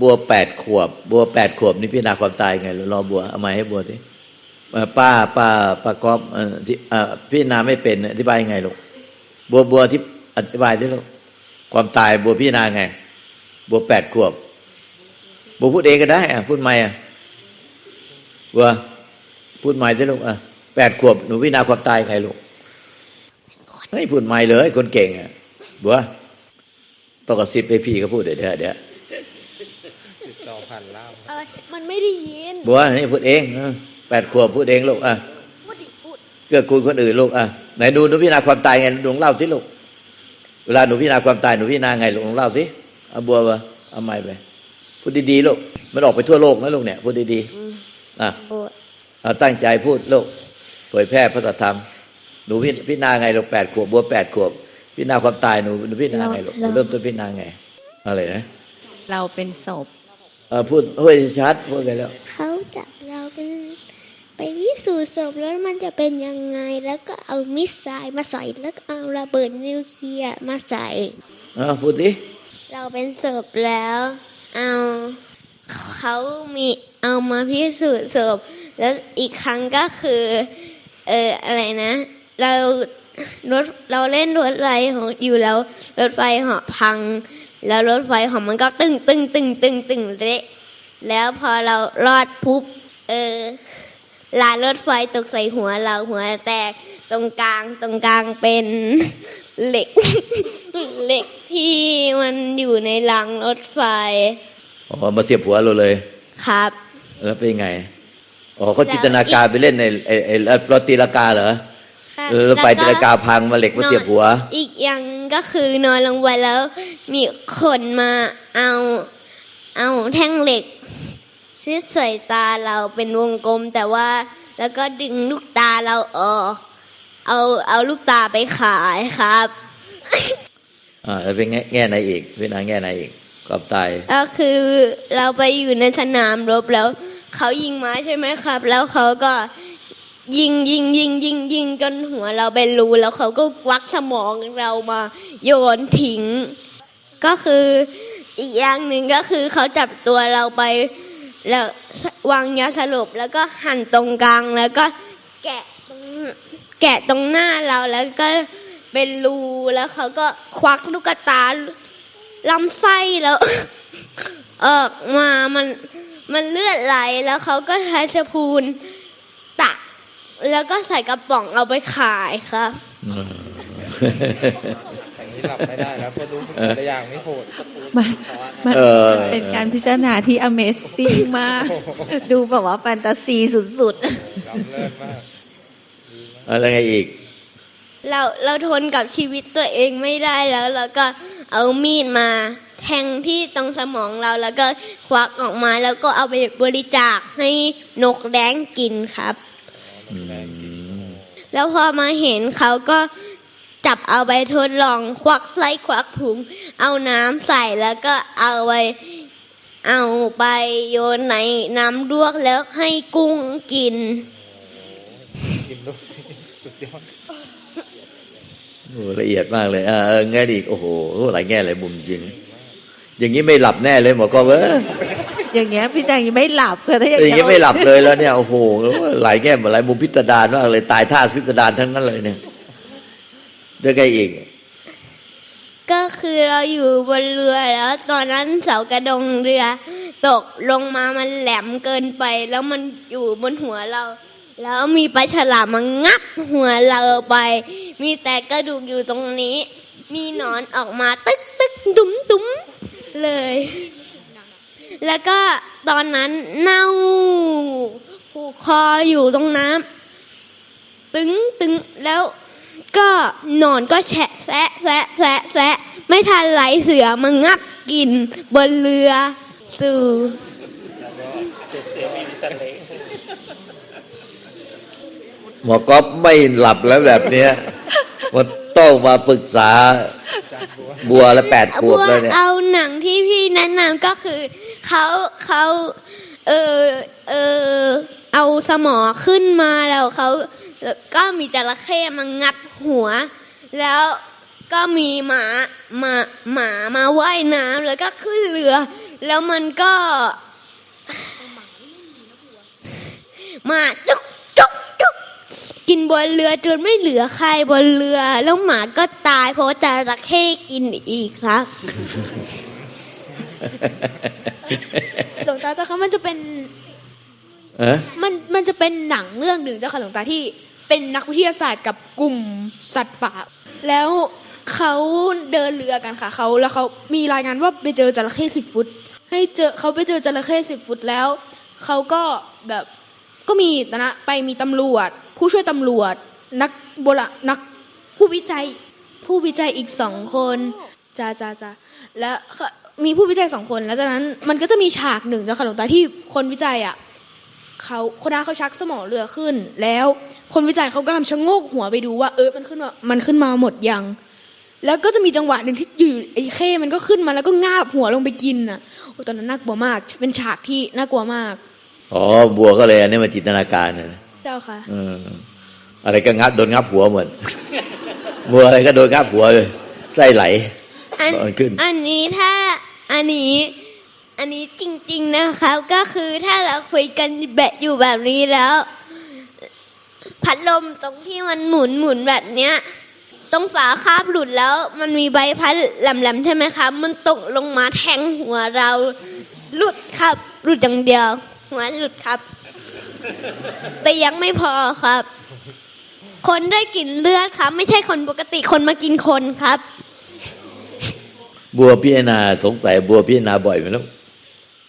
บัวแปดขวบ บัวแปดขวบนี่พิจารณาความตายไงรอบัวเอามาให้บัวทีป้าป้าป้ากอบพิจารณาไม่เป็นอธิบายไงลูกบัวบัวที่อธิบายที่ลูกความตายบัวพิจารณาไง บัวแปดขวบ บัวพูดเองก็ได้อะพูดไม่อะบัวพูดไม่ที่ลูกอะแปดขวบหนูพิจารณาความตายไงลูกไม่พูดไม่เลย คนเก่งอะบัวตกระซิบให้พี่เขาพูดเดี๋ยวเดี๋ยวเดี๋ยว ผ่านล่ามอะไรมันไม่ได้ยินบัวนี่พูดเองเออแปดขวบพูดเองลูกอะพูดดิพูดเกื้อกูลคนอื่นลูกอะไหนดูหนูพิจารณาความตายไงหนูลองเล่าสิลูกเวลาหนูพิจารณาความตายหนูพิจารณาไงลูกลองเล่าสิเอาบัวมาเอาไม้ไปพูดดีๆลูกมันออกไปทั่วโลกนะลูกเนี่ยพูดดีๆอะบัวเอาตั้งใจพูดลูกเผยแพร่พระธรรมหนูพิพิจารณาไงลูกแปดขวบบัวแปดขวบพิจารณาความตายหนูหนูพิจารณาไงลูกหนูเริ่มต้นพิจารณาไงอะไรนะเราเป็นศพ เออพูดเฮ้ยชัดพูดไงแล้วเขาจับเราเป็นไปพิสูจน์ศพแล้วมันจะเป็นยังไง แล้วก็เอามิสไซล์มาใส่แล้วก็เอาระเบิดนิวเคลียร์มาใส่เออพูดดิเราเป็นศพแล้ว เอาเขามีเอามาพิสูจน์ศพแล้วอีกครั้งก็คือ เอออะไรนะ เรารถเราเล่นรถไฟเหาะอยู่แล้วรถไฟเหาะพัง แล้วรถไฟเหาะมันก็ตึงตึงตึงตึงตึงเละแล้วพอเรารอดปุ๊บเออลานรถไฟตกใส่หัวเราหัวแตกตรงกลางตรงกลางเป็นเหล็ก เหล็กที่มันอยู่ในรางรถไฟอ๋อมาเสียบหัวเราเลย ครับ แล้วเป็นไงอ๋อเขาจินตนาการไปเล่นในไอ้ไอ้ไอ้รถตีลากาเหรอครับเออรถไฟตีลากาพังมาเหล็กมาเสียบหัว อีกอย่างหนึ่งก็คือนอนลงไปแล้ว มีคนมาเอา เอาแท่งเหล็กชิดใส่ตาเราเป็นวงกลม แต่ว่าแล้วก็ดึงลูกตาเราออกเอาเอาลูกตาไปขายครับ อ่าแล้วเป็นแง่แง่ไหนอีกเป็นแง่ไหนอีกความตายก็คือเราไปอยู่ในสนามรบแล้วเขายิงมาใช่ไหมครับ แล้วเขาก็ยิงยิงยิงยิงยิงจนหัวเราเป็นรูแล้วเขาก็ควักสมองเรามา โยนทิ้ง ก็คืออีกอย่างหนึ่งก็คือเขาจับตัวเราไป แล้ววางยาสลบแล้วก็หั่นตรงกลางแล้วก็แกะตรงแกะตรงหน้าเราแล้วก็เป็นรูแล้วเขาก็ควักลูกตาลำไส้แล้วออกมามันมันเลือดไหลแล้วเขาก็ใช้สปูนตักแล้วก็ใส่กระป๋องเอาไปขายครับ นี้หลับไม่ได้แล้วเพราะรู้แต่ละอย่างไม่โหดมันมันเออเป็นการพิจารณาที่ Amazing มาก ดูแบบว่าแฟนตาซีสุดล้ำเลิศมากอะไรไงอีก เราเราทนกับชีวิตตัวเองไม่ได้แล้ว แล้วก็เอามีดมา แทงที่ตรงสมองเราแล้วก็ควักออกมาแล้วก็เอาไปบริจาคให้นกแดงกินครับ แล้วพอมาเห็นเขาก็ จับเอาไปทดลองควักไส้ควักถุงเอาน้ำใส่แล้วก็เอาไปเอาไปโยนในน้ำลวกแล้วให้กุ้งกินกินลูกสุดยอดโอ้ละเอียดมากเลยเออเออแง่อีกโอ้โหหลายแง่หลายมุมจริง อย่างนี้ไม่หลับแน่เลยหมอก็เว้ยๆอย่างเงี้ยพี่แจงยังไม่หลับเพื่อถ้าอย่างอย่างเงี้นี้ยไม่หลับเลยแล้วเนี่ยโอ้โหหลายแง่หลายมุมพิสดารมากเลยตายท่าพิสดารทั้งนั้นเลยเนี่ย เรื่องไงอีก ก็คือเราอยู่บนเรือแล้ว ตอนนั้นเสากระดงเรือ ตกลงมามันแหลมเกินไป แล้วมันอยู่บนหัวเรา แล้วมีปลาฉลามมางับหัวเราไป มีแต่กระดูกอยู่ตรงนี้ มีหนอนออกมาตึ๊กตึ๊กดุ้มดุ้มเลย แล้วก็ตอนนั้นเน่าผูกคออยู่ตรงน้ำตึงตึงแล้ว ก็หนอนก็แฉะแซะแซะแซะแซะไม่ทันไหลเสือมางับกิน บนเรือสู่หมอก๊อฟไม่หลับแล้วแบบเนี้ยมันต้องมาปรึกษาบัวละแปดขวบแล้วเนี่ยเอาหนังที่พี่แนะนำก็คือเขาเขาเออเออเอาสมอขึ้นมาแล้วเขา ก็มีจระเข้มางับหัว แล้วก็มีหมาหมาหมามาว่ายน้ำแล้วก็ขึ้นเรือ แล้วมันก็หมาจุกจุกจุกกินบนเรือจนไม่เหลือใครบนเรือ แล้วหมาก็ตาย เพราะจระเข้กินอีกครับหลวงตาเจ้าคะมันจะเป็นเออมันมันจะเป็นหนังเรื่องหนึ่งเจ้าค่ะหลวงตาที่ เป็นนักวิทยาศาสตร์กับกลุ่มสัตว์ป่า แล้วเขาเดินเรือกันค่ะเขาแล้วเขามีรายงานว่าไปเจอจระเข้สิบฟุต ให้เจอเขาไปเจอจระเข้สิบฟุตแล้วเขาก็แบบก็มีนะไปมีตำรวจ ผู้ช่วยตำรวจ นักโบราณนักผู้วิจัยผู้วิจัยอีกสองคนจ้าจ้าจ้าแล้วมีผู้วิจัยสองคนแล้วจากนั้นมันก็จะมีฉากหนึ่งจ้าค่ะหลวงตาที่คนวิจัยอะเขาคนนั้นเขาชักสมองเรือขึ้นแล้ว คนวิจัยเขากำลังชะโงกหัวไปดูว่าเออมันขึ้นมามันขึ้นมาหมดยัง แล้วก็จะมีจังหวะหนึ่งที่อยู่ไอ้เข้มันก็ขึ้นมาแล้วก็งาบหัวลงไปกินน่ะโอ้ตอนนั้นน่ากลัวมาก เป็นฉากที่น่ากลัวมากอ๋อบัวก็เลยอันนี้มาจินตนาการนะเจ้าค่ะเอออะไรก็งับโดนงับหัวหมดบัวอะไรก็โดนงับหัวเลยไส้ไหลอันตอนขึ้น อันนี้ถ้าอันนี้อันนี้จริง ๆ นะครับ ก็คือถ้าเราคุยกันแบบอยู่แบบนี้แล้ว พัดลมตรงที่มันหมุนหมุนแบบเนี้ย ตรงฝาคาบหลุดแล้ว มันมีใบพัดแหลมๆใช่ไหมครับมันตกลงมาแทงหัวเรา หลุดครับ หลุดอย่างเดียว หัวหลุดครับ แต่ยังไม่พอครับ คนได้กลิ่นเลือดครับ ไม่ใช่คนปกติคนมากินคนครับ บัวพิจารณาสงสัยบัวพิจารณาบ่อยไหมลูก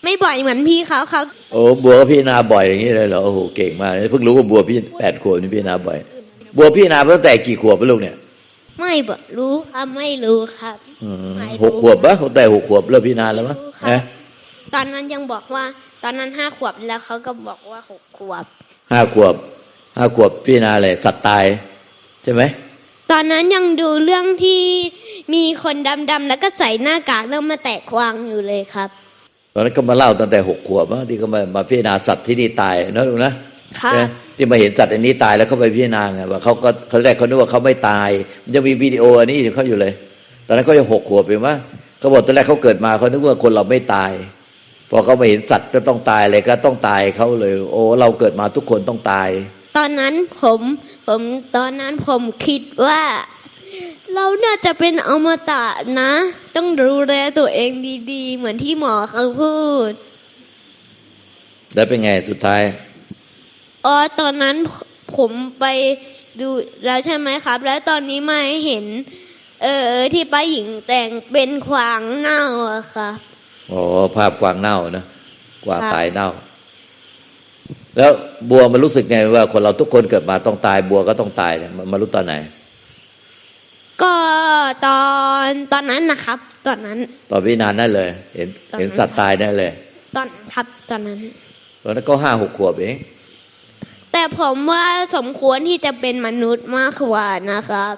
ไม่บ่อยเหมือนพี่เขาเขาโอ้บัวก็พิจารณาบ่อยอย่างนี้เลยเหรอโอ้โหเก่งมากเพิ่งรู้ว่าบัวพี่แปดขวบนี่พิจารณาบ่อย บัวพิจารณาตั้งแต่กี่ขวบปะลูกเนี่ย ไม่บอกรู้ครับไม่รู้ครับอืมไม่รู้หกขวบปะตั้งแต่หกขวบเริ่มพิจารณาแล้วมั้ยรู้ครับนะตอนนั้นยังบอกว่า ตอนนั้นห้าขวบแล้วเขาก็บอกว่าหกขวบห้าขวบห้าขวบพิจารณาอะไรสัตว์ตาย ใช่ไหมตอนนั้นยังดูเรื่องที่มีคนดำๆแล้วก็ใส่หน้ากากแล้วมาแตกควางอยู่เลยครับต อนนั้นก็มาเล่าตั้งแต่หกขวบว่าที่เขามามาพิจารณาสัตว์ที่นี่ตายนะลูกนะครับนะที่มาเห็นสัตว์อันนี้ตายแล้วเขาไปพิจารณาไงว่าเขาก็เขาแรกเขาคิดว่าเขาไม่ตายมันจะมีวิดีโออันนี้เขาอยู่เลย ตอนนั้นเขายังหกขวบเองว่าเขาบอกตอนแรกเขาเกิดมาเขานึกว่าคนเราไม่ตายพอเขามาเห็นสัตว์ก็ต้องตายเลยก็ต้องตายเขาเลย โอ้เราเกิดมาทุกคนต้องตาย ตอนนั้นผมผมตอนนั้นผมคิดว่า เราน่าจะเป็นอมตะนะ ต้องดูแลตัวเองดีๆ เหมือนที่หมอเขาพูด แล้วเป็นไงสุดท้ายอ๋อตอนนั้นผมไปดูแล้วใช่ไหมครับ แล้วตอนนี้มาเห็น เออที่ป้าหญิงแต่งเป็นขวางเน่าอะค่ะอ๋อภาพกวางเน่านะกวางครับตายเน่า แล้วบัวมันรู้สึกไงว่าคนเราทุกคนเกิดมาต้องตายบัวก็ต้องตายเนี่ยมันมารู้ตอนไหน ก็ตอนตอนนั้นนะครับ ตอนนั้น ตอนวินานนั่นเลย เห็นตอนนั้นเห็นสัตว์ตายนั่นเลย ตอนครับตอนนั้นตอนนั้นก็ห้าหกขวบเองแต่ผมว่าสมควรที่จะเป็นมนุษย์มากกว่านะครับ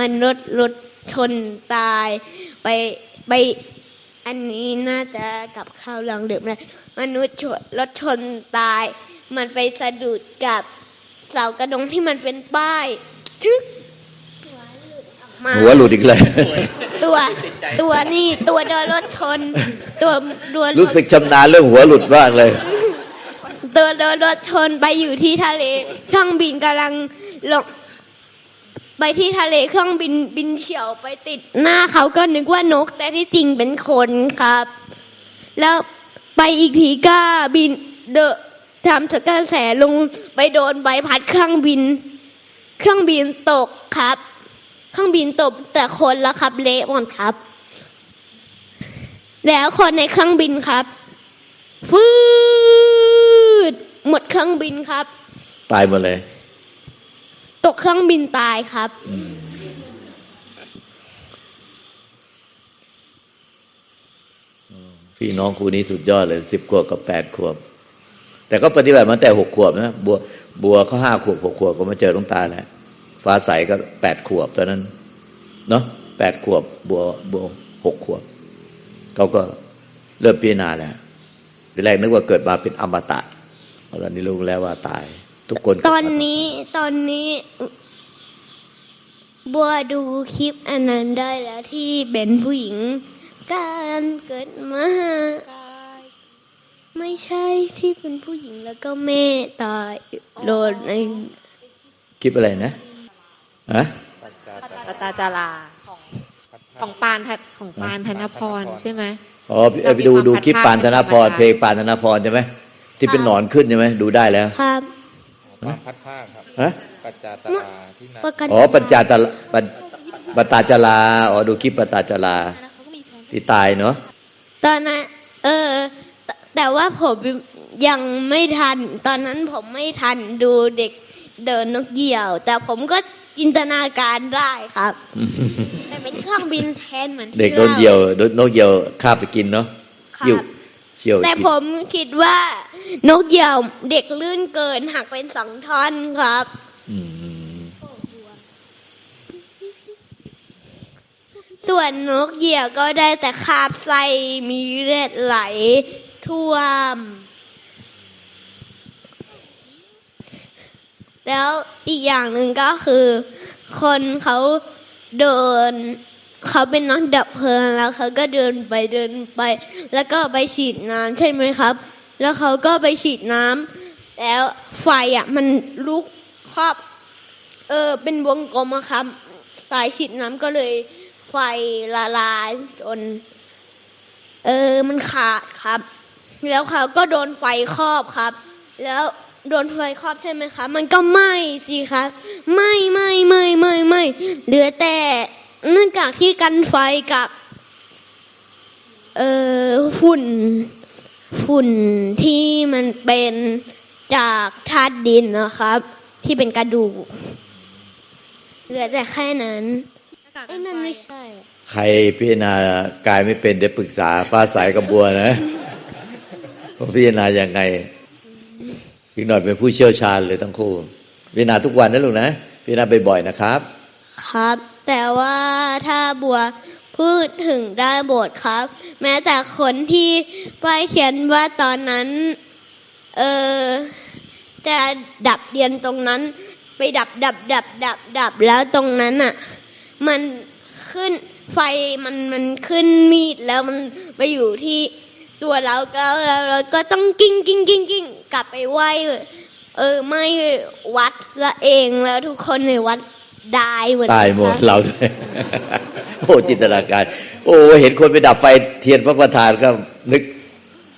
มนุษย์รถชนตายไปไปอันนี้น่าจะกับข้าวลองดื่มเลยมนุษย์ชนรถชนตาย มันไปสะดุดกับเสากระดงที่มันเป็นป้ายชึก มาหัวหลุดอีกเลยตัวตัวนี่ตัวโดนรถชน ตัวโดนรู้สึกชำนาญเรื่องหัวหลุดมากเลย ตัวโดนรถชนไปอยู่ที่ทะเล เครื่องบินกำลังลงไปที่ทะเลเครื่องบินบินเฉียวไปติดหน้าเขาก็นึกว่านก แต่ที่จริงเป็นคนครับ แล้วไปอีกทีก็บินเดอะทำกระแสลงไปโดนใบพัดเครื่องบิน เครื่องบินตกครับ เครื่องบินตกแต่คนละครับ เละหมดครับ แล้วคนในเครื่องบินครับ ฟืดหมดเครื่องบินครับ ตายหมดเลย ตกเครื่องบินตายครับ พี่น้องครูนี้สุดยอดเลยสิบขวบกับแปดขวบ แต่ก็ปฏิบัติมาตั้งแต่หกขวบนะบัวบัวเขาห้าขวบหกขวบก็มาเจอหลวงตาแล้ว ฟ้าใสก็แปดขวบตอนนั้น เนาะแปดขวบบัวบัวหกขวบเขาก็เริ่มพิจารณาแล้วทีแรกนึกว่าเกิดมาเป็นอมตะตอนนี้รู้แล้วว่าตาย ทุกคนเกิดตมาอนนี้ตอนนี้ บัวดูคลิปอันนั้นได้แล้วที่เป็นผู้หญิง การเกิดมาไม่ใช่ที่เป็นผู้หญิงแล้วก็แม่ตายโดนในคลิปอะไรนะ ฮะปัจจาปตาจาราของของปานธนของปานธนพรใช่ไหมอ๋อพี่เอ้ยไปดูดูคลิปปานธนพร เพลงปานธนพรใช่ไหมที่เป็นหนอนขึ้นใช่ไหมดูได้แล้วครับปานพัดผ้าครับฮะปัจจาตราที่นาประกันอ๋อปัญจาตะปัญปตาจาราอ๋อดูคลิปปตาจาราที่ตายเนาะตอนนั้นเออแต่แต่ว่าผมยังไม่ทัน ตอนนั้นผมไม่ทันดูเด็กเดินนกเหยี่ยว แต่ผมก็ จินตนาการได้ครับ แต่เป็นเครื่องบินแทนเหมือนที่เด็กโดนล่าเหยี่ยวโดนนกเหยี่ยวคาบไปกินเนาะครับยิ่วเชี่ยวแต่กินผมคิดว่านกเหยี่ยวเด็กลื่นเกินหักเป็นสองท่อนครับอืมส่วนนกเหยี่ยวก็ได้แต่คาบไส้มีเลือดไหลท่วม แล้วอีกอย่างหนึ่งก็คือ คนเขาเดินเขาเป็นนักดับเพลิงแล้วเขาก็เดินไปเดินไป แล้วก็ไปฉีดน้ำใช่ไหมครับ แล้วเขาก็ไปฉีดน้ำแล้วไฟอะมันลุกครอบเออเป็นวงกลมอะครับ สายฉีดน้ำก็เลย ไฟละลายจนเออมันขาดครับ แล้วเขาก็โดนไฟครอบครับ แล้ว โดนไฟครอบใช่ไหมครับมันก็ไหม้สิครับไหม้ไหม้ไหม้ไหม้ไหม้เหลือแต่หน้ากากที่กันไฟกับ เออฝุ่น ฝุ่นที่มันเป็นจากธาตุดินนะครับ ที่เป็นกระดูก เหลือแต่แค่นั้นไอ้นั่นไม่ใช่อะใครพิจารณากายไม่เป็นเดี๋ยวปรึกษาฟ้าสายกับบัวนะว่าพิจารณายังไง อีกหน่อยเป็นผู้เชี่ยวชาญเลยทั้งคู่พิจารณาทุกวันนะลูกนะพิจารณาบ่อยๆนะครับ ครับ แต่ว่าถ้าบัวพูดถึงได้บทครับ แม้แต่คนที่ไปเขียนว่าตอนนั้น เออจะดับเรียนตรงนั้น ไปดับดับดับดับดับแล้วตรงนั้นอะ มันขึ้นไฟมันมันขึ้นมีดแล้วมันไปอยู่ที่ตัวเราแล้วเราก็ต้องกิ้งกิ้งกิ้งกิ้ง กลับไปไหวเออไม่วัดละเองแล้วทุกคนในวัดได้หมดตายหมดครับเราด้วยโอ้จินตนาการ โอ้เห็นคนไปดับไฟเทียนพระประธานก็นึก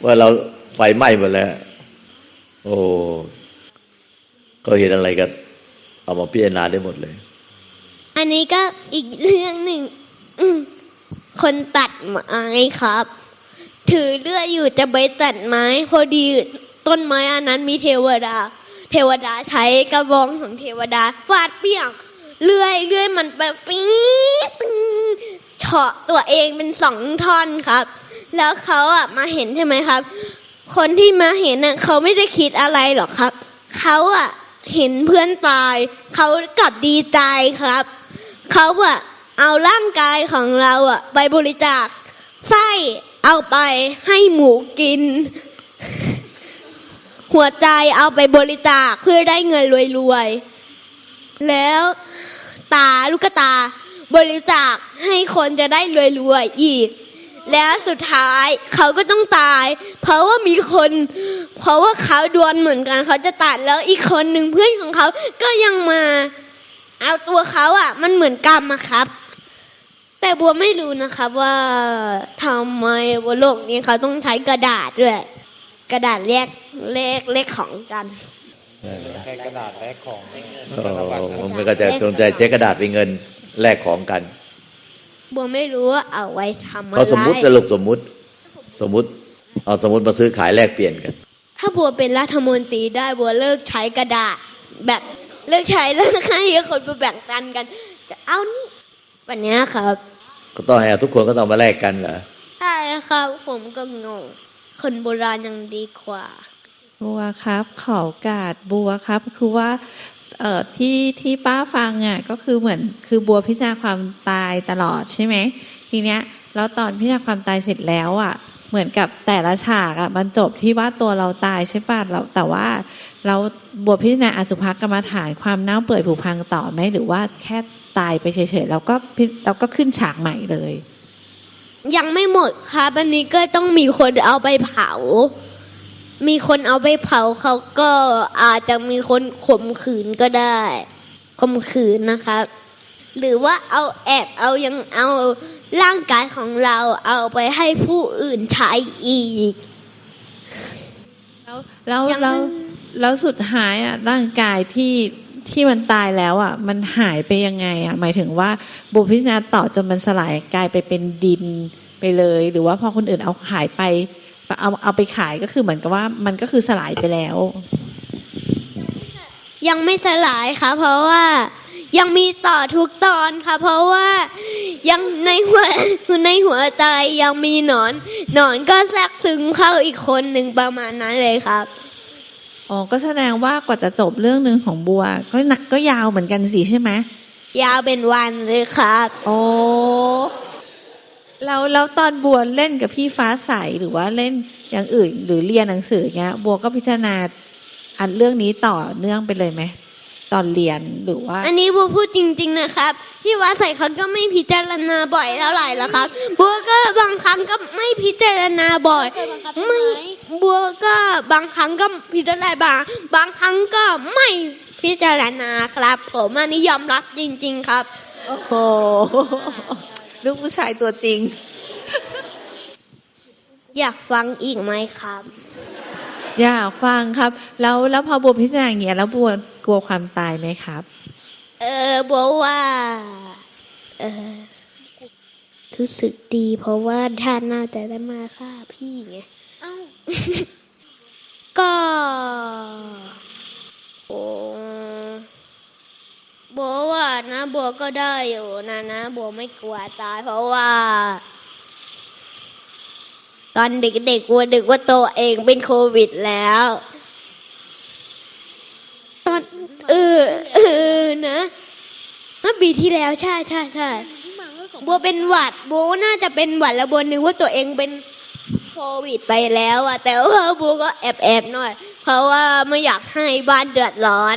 ว่าเราไฟไหม้หมดแล้ว โอ้ก็เห็นอะไรกันเอามาพิจารณาได้หมดเลย อันนี้ก็อีกเรื่องหนึ่งอืมคนตัดไม้ครับ ถือเลื่อยอยู่จะไปตัดไม้ พอดี ต้นไม้อันนั้นมีเทวดา เทวดาใช้กระบองของเทวดาฟาดเปี้ยงเลื่อยเลื่อยมันไปปี๊ดตึ้งเฉาะตัวเองเป็นสองท่อนครับ แล้วเขาอะมาเห็นใช่ไหมครับ คนที่มาเห็นน่ะเขาไม่ได้คิดอะไรหรอกครับเขาอะเห็นเพื่อนตายเขากลับดีใจครับเขาอะเอาร่างกายของเราอะไปบริจาคไส้เอาไปให้หมูกิน หัวใจเอาไปบริจาคเพื่อได้เงินรวยๆ แล้วตาลูกตาบริจาคให้คนจะได้รวยๆอีก แล้วสุดท้ายเขาก็ต้องตาย เพราะว่ามีคน เพราะว่าเขาดวลเหมือนกันเขาจะตัดแล้วอีกคนหนึ่งเพื่อนของเขาก็ยังมา เอาตัวเขาอะ มันเหมือนกรรมอะครับ แต่บัวไม่รู้นะครับว่าทำไมบนโลกนี้เขาต้องใช้กระดาษด้วย กระดาษแลกแลกแลกของกันแค่กระดาษแลกของโอ้ธนบัตรนะมันก็จะสนใจใช้กระดาษเป็นเงินแลกของกันบัวไม่รู้ว่าเอาไว้ทำอะไรเขาสมมุตินะลูกสมมุติ สมมุติ เอาสมมุติมาซื้อขายแลกเปลี่ยนกัน ถ้าบัวเป็นรัฐมนตรีได้บัวเลิกใช้กระดาษแบบเลิกใช้แล้วให้คนมาแบ่งปันกัน จะเอานี่วันเนี้ยครับ ก็ต้องให้เอาทุกคนก็ต้องมาแลกกันเหรอใช่ครับ ผมก็งง คนโบราณยังดีกว่า บัวครับขอกาสบัวครับ คือว่าเอ่อที่ที่ป้าฟังอะก็คือเหมือนคือบัวพิจารณาความตายตลอดใช่ไหมทีเนี้ยแล้วตอนพิจารณาความตายเสร็จแล้วอะ เหมือนกับแต่ละฉากอะมันจบที่ว่าตัวเราตายใช่ป่ะเราแต่ว่า เราบัวพิจารณาอสุภกรรมฐานความเน่าเปื่อยผุพังต่อไหมหรือว่าแค่ตายไปเฉยๆแล้วก็พิแล้วก็ขึ้นฉากใหม่เลย ยังไม่หมดครับอันนี้ก็ต้องมีคนเอาไปเผา มีคนเอาไปเผาเขาก็อาจจะมีคนข่มขืนก็ได้ข่มขืนนะครับ หรือว่าเอาแอบเอายังเอาร่างกายของเราเอาไปให้ผู้อื่นใช้อีก แล้วแล้วแล้วแล้วสุดท้ายอะร่างกายที่ ที่มันตายแล้วอะ มันหายไปยังไงอะ หมายถึงว่าบุพพิจารณาต่อจนมันสลายกลายไปเป็นดินไปเลย หรือว่าพอคนอื่นเอาขายไป เอาเอาไปขายก็คือเหมือนกับว่า มันก็คือสลายไปแล้ว ยังไม่สลายค่ะ เพราะว่ายังมีต่อทุกตอนค่ะ เพราะว่ายังในหัวในหัวใจยังมีหนอน หนอนก็แทรกซึมเข้าอีกคนหนึ่งประมาณนั้นเลยครับ อ๋อก็แสดงว่ากว่าจะจบเรื่องหนึ่งของบัว ก็หนักก็ยาวเหมือนกันสิใช่ไหมยาวเป็นวันเลยครับ โอ้แล้วแล้วตอนบัวเล่นกับพี่ฟ้าใสหรือว่าเล่นอย่างอื่น หรือเรียนหนังสือเงี้ย บัวก็พิจารณาอันเรื่องนี้ต่อเนื่องไปเลยไหม ตอนเรียนหรือว่า อันนี้บัวพูดจริง ๆนะครับพี่ว่าใส่เขาก็ไม่พิจารณาบ่อยเท่าไหร่แล้วครับ บัวก็บางครั้งก็ไม่พิจารณาบ่อยไม่บัวก็บางครั้งก็พิจารณาบางบางครั้งก็ไม่พิจารณาครับ ผมอันนี้ยอมรับจริง ๆครับ โอ้โหลูกผู้ชายตัวจริง อยากฟังอีกไหมครับ อยากฟังครับ แล้วแล้วพอบัวพิจารณาอย่างเงี้ยแล้วบัวกลัวความตายไหมครับ เออบัวว่า เออรู้สึกดี เพราะว่าท่านน่าจะได้มาฆ่าพี่ไงก็โอ้บัวว่านะบัวก็ได้อยู่นะนะบัวไม่กลัวตายเพราะว่า ตอนเด็กๆบัวดึกว่าตัวเองเป็นโควิดแล้ว ตอนเออเออนะเมื่อปีที่แล้วใช่ใช่ใช่บัวเป็นหวัดบัวน่าจะเป็นหวัดแล้วบัวนึกว่าตัวเองเป็นโควิดไปแล้วอะแต่ว่าบัวก็แอบแอบๆหน่อย เพราะว่าไม่อยากให้บ้านเดือดร้อน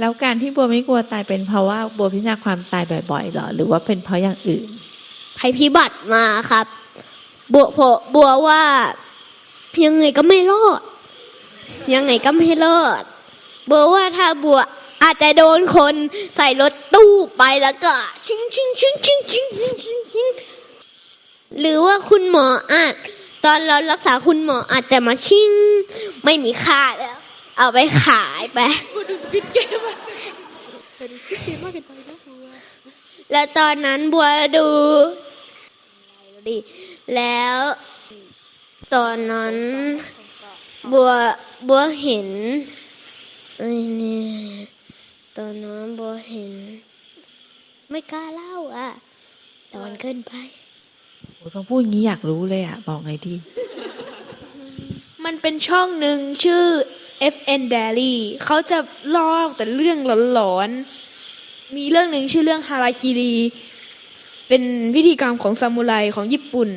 แล้วการที่บัวไม่กลัวตายเป็นเพราะว่าบัวพิจารณาความตายบ่อยๆเหรอ หรือว่าเป็นเพราะอย่างอื่น ภัยพิบัติมาครับ บัวโผบัวว่ายังไงก็ไม่รอด ยังไงก็ไม่รอด บัวว่าถ้าบัวอาจจะโดนคนใส่รถตู้ไปแล้วก็ชิงชิงชิงชิงชิงชิงชิงชิงหรือว่าคุณหมออาจ ตอนเรารักษาคุณหมออาจจะมาชิงไม่มีค่าแล้ว เอาไปขายไปแล้วตอนนั้นบัวดู ดิแล้วตอนนั้นบัวบัวเห็นไอ้นี่ตอนนั้นบัวเห็น ไม่กล้าเล่าอะตอนขึ้นไปโอ้ยพอพูดอย่างนี้อยากรู้เลยอะ บอกไงดี มันเป็นช่องหนึ่งชื่อ FN Daily เขาจะเล่าแต่เรื่องหลอนๆมีเรื่องหนึ่งชื่อเรื่องฮาราคิรี เป็นพิธีกรรมของซามูไรของญี่ปุ่น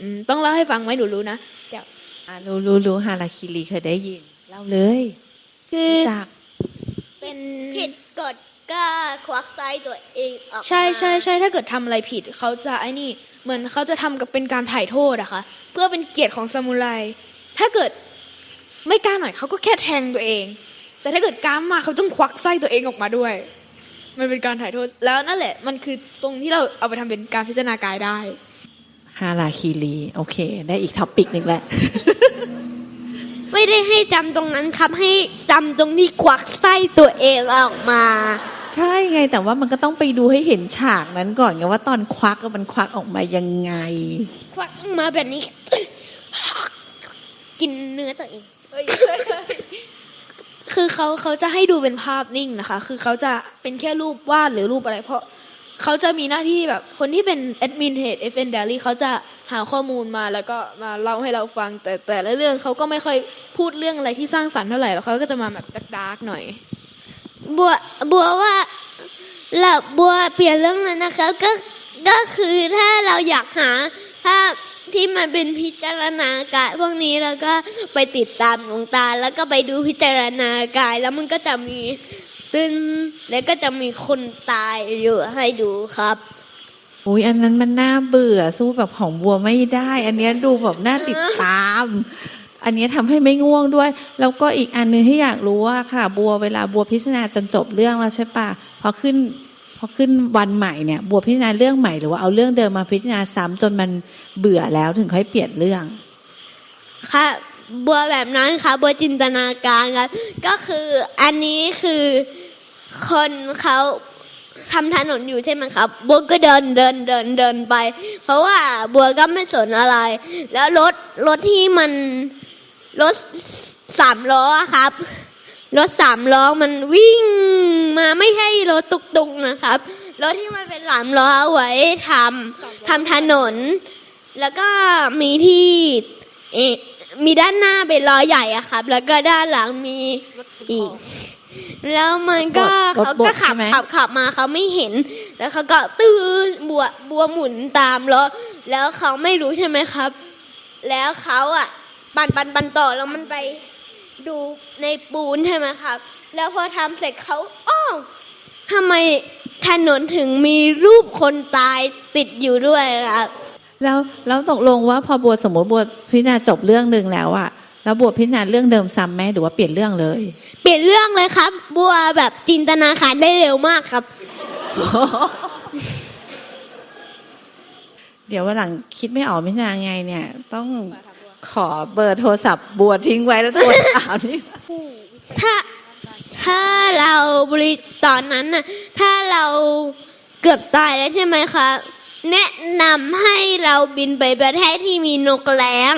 อืมต้องเล่าให้ฟังไหมหนูรู้นะเดี๋ยวอ่ารู้รู้รู้ฮาราคิรีเคยได้ยินเล่าเลย คือจากเป็นผิดกฎก็ควักไส้ตัวเองออกมาใช่ใช่ใช่ถ้าเกิดทำอะไรผิดเขาจะไอ้นี่เหมือนเขาจะทำกับเป็นการถ่ายโทษอะค่ะเพื่อเป็นเกียรติของซามูไรถ้าเกิดไม่กล้าหน่อยเขาก็แค่แทงตัวเอง แต่ถ้าเกิดกล้ามากเขาต้องควักไส้ตัวเองออกมาด้วย มันเป็นการถ่ายโทษแล้วนั่นแหละ มันคือตรงที่เราเอาไปทำเป็นการพิจารณากายได้ฮาราคิรี โอเค ได้อีกท็อปิกหนึ่งแล้วไม่ได้ให้จำตรงนั้นครับให้จำตรงที่ควักไส้ตัวเองออกมา ใช่ไงแต่ว่ามันก็ต้องไปดูให้เห็นฉากนั้นก่อนไงว่าตอนควักอะมันควักออกมายังไง ควักออกมาแบบนี้ กินเนื้อตัวเอง คือเขาเขาจะให้ดูเป็นภาพนิ่งนะคะ คือเขาจะเป็นแค่รูปวาดหรือรูปอะไร เพราะเขาจะมีหน้าที่แบบคนที่เป็นแอดมินเพจ FN Daily เขาจะหาข้อมูลมาแล้วก็มาเล่าให้เราฟัง แต่แต่ละเรื่องเขาก็ไม่ค่อยพูดเรื่องอะไรที่สร้างสรรค์เท่าไหร่แล้วเขาก็จะมาแบบดาร์กๆหน่อย บัวบัวว่าเราบัวเปลี่ยนเรื่องแล้วนะครับก็ก็คือถ้าเราอยากหาถ้า ที่มันเป็นพิจารณากายพวกนี้แล้วก็ไปติดตามหลวงตา แล้วก็ไปดูพิจารณากาย แล้วมันก็จะมีตึ้นแล้วก็จะมีคนตายอยู่ให้ดูครับอุ้ยอันนั้นมันน่าเบื่อสู้แบบของบัวไม่ได้ อันนี้ดูแบบน่าติดตาม อันนี้ยทำให้ไม่ง่วงด้วย แล้วก็อีกอันหนึงที่อยากรู้ว่าค่ะ บัวเวลาบัวพิจารณาจนจบเรื่องแล้วใช่ปะพอขึ้น พอขึ้นวันใหม่เนี่ยบัวพิจารณาเรื่องใหม่หรือว่าเอาเรื่องเดิมมาพิจารณาซ้ำจนมันเบื่อแล้วถึงค่อยเปลี่ยนเรื่อง ค่ะบัวแบบนั้นค่ะบัวจินตนาการครับก็คืออันนี้คือคนเขาทำถนนอยู่ใช่ไหมครับ บัวก็เดินเดินเดินเดินไป เพราะว่าบัวก็ไม่สนอะไร แล้วรถรถที่มันรถสามล้อครับ รถสามล้อมันวิ่งมาไม่ใช่รถตุกตุกๆนะครับ รถที่มันเป็นสามล้อเอาไว้ทำทำถนน แล้วก็มีที่เออมีด้านหน้าเป็นล้อใหญ่อะครับ แล้วก็ด้านหลังมีอีก แล้วมันก็รถเขาบก็ดขับใช่ไหม ขับขับมาเขาไม่เห็น แล้วเขาก็ตื้อบัวบัวหมุนตามล้อแล้วเขาไม่รู้ใช่ไหมครับ แล้วเขาอะปันปันปันต่อแล้วมันไป ดูในปูนใช่ไหมครับ แล้วพอทำเสร็จเขาอ้อทำไมถนนถึงมีรูปคนตายติดอยู่ด้วยครับ แล้วแล้วตกลงว่าพอบัวสมมติบัวพิจารณาจบเรื่องหนึ่งแล้วอะแล้วบัวพิจารณาเรื่องเดิมซ้ำไหมหรือว่าเปลี่ยนเรื่องเลย เปลี่ยนเรื่องเลยครับ บัวแบบจินตนาการได้เร็วมากครับ เดี๋ยววันหลังคิดไม่ออกพิจารณาไงเนี่ย ต้อง ขอเบอร์โทรศัพท์บัวทิ้งไว้แล้วโทรถามนี่ถ้าถ้าเราบริตอนนั้นน่ะถ้าเราเกือบตายแล้วใช่ไหมคะแนะนำให้เราบินไปประเทศที่มีนกแร้ง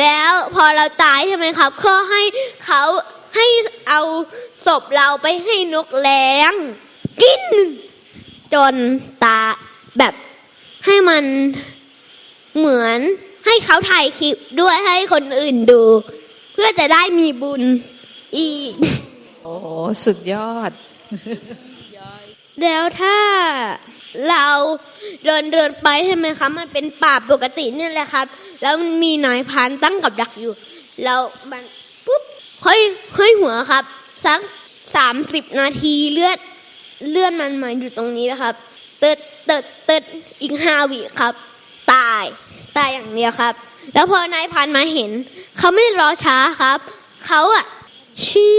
แล้วพอเราตายใช่ไหมครับก็ให้เขาให้เอาศพเราไปให้นกแร้ง กิน จนตาแบบให้มันเหมือน ให้เขาถ่ายคลิปด้วยให้คนอื่นดู เพื่อจะได้มีบุญอีก โอ้สุดยอด แล้วถ้าเราเดินเดินไปใช่ไหมคะมันเป็นป่าปกตินี่แหละครับ แล้วมันมีนายพรานตั้งกับดักอยู่ แล้วมันปุ๊บเฮ้ยเฮ้ยหัวครับ สักสามสิบนาทีเลือดเลือดมันมาอยู่ตรงนี้นะครับ เติดเติดเติดอีกห้าวิครับ ตาย ตายอย่างเดียวครับ แล้วพอนายพรานมาเห็น เขาไม่รอช้าครับ เขาอะชี้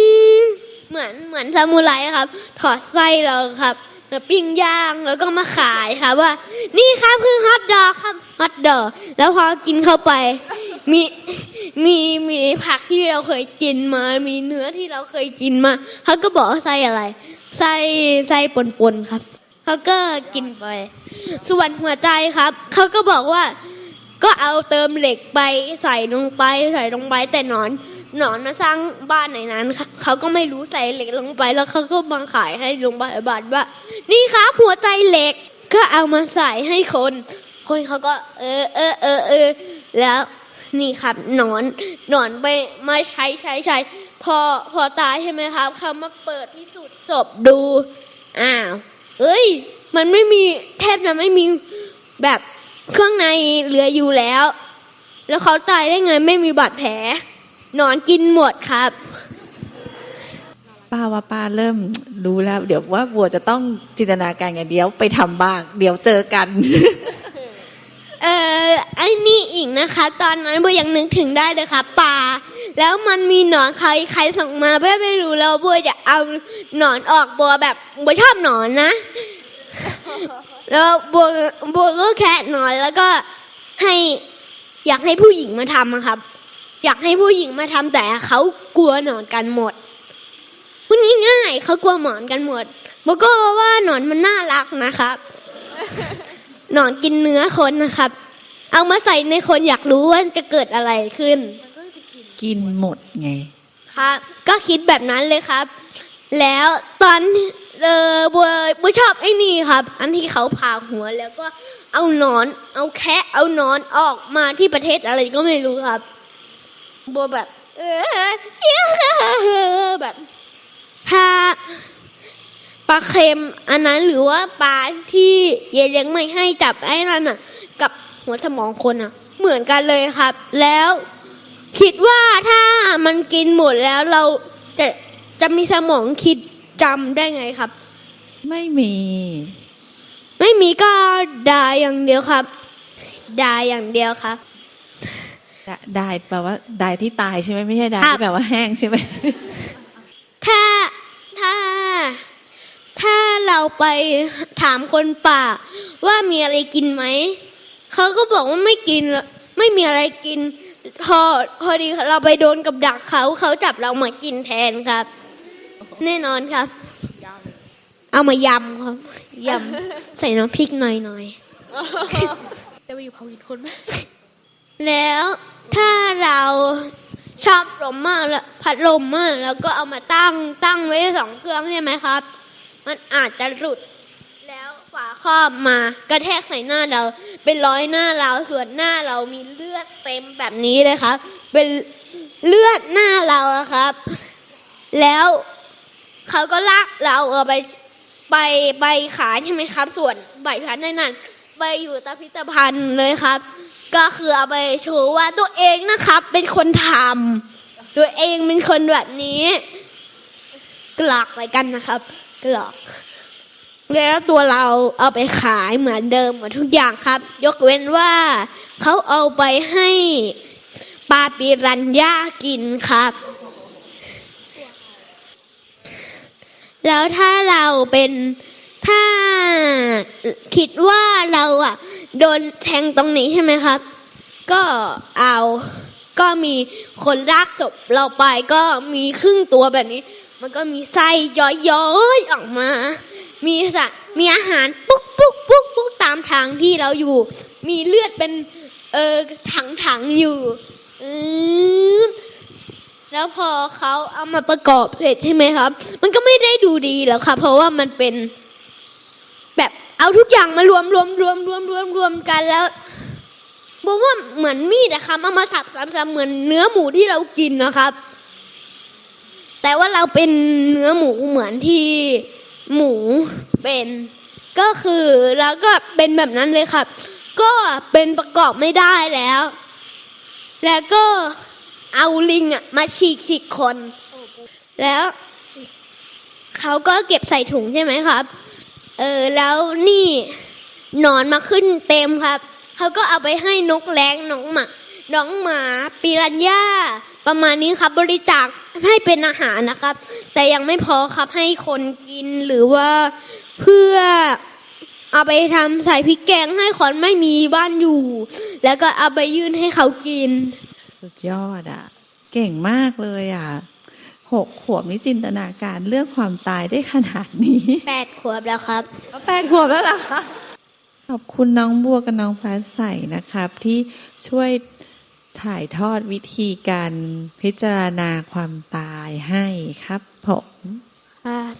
เหมือนเหมือนซามูไรครับ ถอดไส้เราครับแล้วปิ้งย่างแล้วก็มาขายครับว่า นี่ครับคือฮอทดอกครับฮอทดอกแล้วพอกินเข้าไป มีมีมีผักที่เราเคยกินมา มีเนื้อที่เราเคยกินมาเขาก็บอกว่าไส้อะไรไส้ไส้ปนๆครับเขาก็กินไป ส่วนหัวใจครับเขาก็บอกว่า ก็เอาเติมเหล็กไปใส่ลงไปใส่ลงไปแต่หนอนหนอนมาสร้างบ้านไหนนั้นเขาเขาก็ไม่รู้ใส่เหล็กลงไปแล้วเขาก็มาขายให้โรงพยาบาลว่า นี่ครับหัวใจเหล็กก็เอามาใส่ให้คน คนเขาก็ เออเออเออเออแล้วนี่ครับหนอนหนอนไปมาใช้ใช้ใช้พอพอตายใช่ไหมครับเขามาเปิดพิสูจน์ศพดูอ้าวเอ้ย มันไม่มีแทบจะไม่มีแบบ เครื่องในเหลืออยู่แล้ว แล้วเขาตายได้ไงไม่มีบาดแผลหนอนกินหมดครับ ป้าว่าป้าเริ่มรู้แล้ว เดี๋ยวว่าบัวจะต้องจินตนาการไงเดี๋ยวไปทำบ้าง เดี๋ยวเจอกัน เออไอ้นี่อีกนะคะ ตอนนั้นโบยังนึกถึงได้เลยค่ะปลาแล้วมันมีหนอนใครใครส่งมาเพื่อไม่รู้แล้วบัวจะเอาหนอนออกบัวแบบบัวชอบหนอนนะ แล้วบัวบัวก็แคะหนอนแล้วก็ให้อยากให้ผู้หญิงมาทำอะครับ อยากให้ผู้หญิงมาทำแต่เขากลัวหนอนกันหมดพูดง่ายๆเขากลัวหมอนกันหมดบัวก็ว่าหนอนมันน่ารักนะครับ หนอนกินเนื้อคนนะครับ เอามาใส่ในคนอยากรู้ว่าจะเกิดอะไรขึ้น กินหมดไง ครับ ก็คิดแบบนั้นเลยครับ แล้วตอน เออบัวบัวชอบไอ้นี่ครับ อันที่เขาผ่าหัวแล้วก็เอาหนอน เอาแคะเอาหนอนออกมาที่ประเทศอะไรก็ไม่รู้ครับ บัวแบบ เออแบบถ้าปลาเค็มอันนั้นหรือว่าปลาที่เยเลี้ยงไม่ให้จับไอ้นั่นน่ะ กับหัวสมองคนอะ เหมือนกันเลยครับ แล้วคิดว่าถ้ามันกินหมดแล้วเราจะจะมีสมองคิด จำได้ไงครับ ไม่มี ไม่มีก็ดายอย่างเดียวครับดายอย่างเดียวครับดาดายแปลว่าดายที่ตายใช่ไหมไม่ใช่ดายครับที่แปลว่าแห้งใช่ไหมถ้าถ้า ถ้าเราไปถามคนป่า ว่ามีอะไรกินไหมเขาก็บอกว่าไม่กินละไม่มีอะไรกิน พอพอดีเราไปโดนกับดักเขาเขาจับเรามากินแทนครับ แน่นอนครับ เอามายำครับยำใส่น้ำพริกหน่อยๆจะไปอยู่เผากินคนไหมแล้วถ้าเราชอบลมมากแล้วพัดลมมาก แล้วก็เอามาตั้งตั้งไว้สองเครื่องใช่ไหมครับ มันอาจจะหลุด แล้วฝาครอบมากระแทกใส่หน้าเรา เป็นร้อยหน้าเราส่วนหน้าเรามีเลือดเต็มแบบนี้เลยครับ เป็นเลือดหน้าเราอะครับ แล้ว เขาก็ลากเราเอาไปไปไปขายใช่ไหมครับ ส่วนใบพัดในนั้นไปอยู่ตาพิพิธภัณฑ์เลยครับ ก็คือเอาไปโชว์ว่าตัวเองนะครับ เป็นคนทำตัวเองเป็นคนแบบนี้กลอกอะไรกันนะครับกลอกแล้วตัวเราเอาไปขายเหมือนเดิมเหมดทุกอย่างครับ ยกเว้นว่าเขาเอาไปให้ปลาปิรันย่ากินครับ แล้วถ้าเราเป็นถ้าคิดว่าเราอะ โดนแทงตรงนี้ใช่ไหมครับ ก็เอาก็มีคนลากศพเราไปก็มีครึ่งตัวแบบนี้ มันก็มีไส้ย้อยๆออกมา มีสัตว์มีอาหารปุ๊กปุ๊กปุ๊กปุ๊กตามทางที่เราอยู่ มีเลือดเป็นเออถังถังๆอยู่อืม แล้วพอเขาเอามาประกอบเสร็จใช่ไหมครับ มันก็ไม่ได้ดูดีแล้วค่ะ เพราะว่ามันเป็น แบบเอาทุกอย่างมารวมรวมรวมรวมรวมรวมกันแล้วบอกว่าเหมือนมีดอะครับเอามาสับสับๆเหมือนเนื้อหมูที่เรากินนะครับ แต่ว่าเราเป็นเนื้อหมูเหมือนที่หมูเป็น ก็คือแล้วก็เป็นแบบนั้นเลยครับ ก็เป็นประกอบไม่ได้แล้ว แล้วก็ เอาลิงอะมาฉีกฉีกคน แล้วเขาก็เก็บใส่ถุงใช่ไหมครับ เออแล้วนี่นอนมาขึ้นเต็มครับ เขาก็เอาไปให้นกแร้งน้องหมา น้องหมาปิรันย่าประมาณนี้ครับบริจาคให้เป็นอาหารนะครับ แต่ยังไม่พอครับให้คนกินหรือว่าเพื่อเอาไปทำใส่พริกแกงให้คนไม่มีบ้านอยู่ แล้วก็เอาไปยื่นให้เขากิน สุดยอดอะ เก่งมากเลยอะหกขวบนี่จินตนาการเรื่องความตายได้ขนาดนี้แปดขวบแล้วครับก็แปดขวบแล้วเหรอคะขอบคุณน้องบัวกับน้องฟ้าใสนะครับ ที่ช่วยถ่ายทอดวิธีการพิจารณาความตายให้ครับผมครับ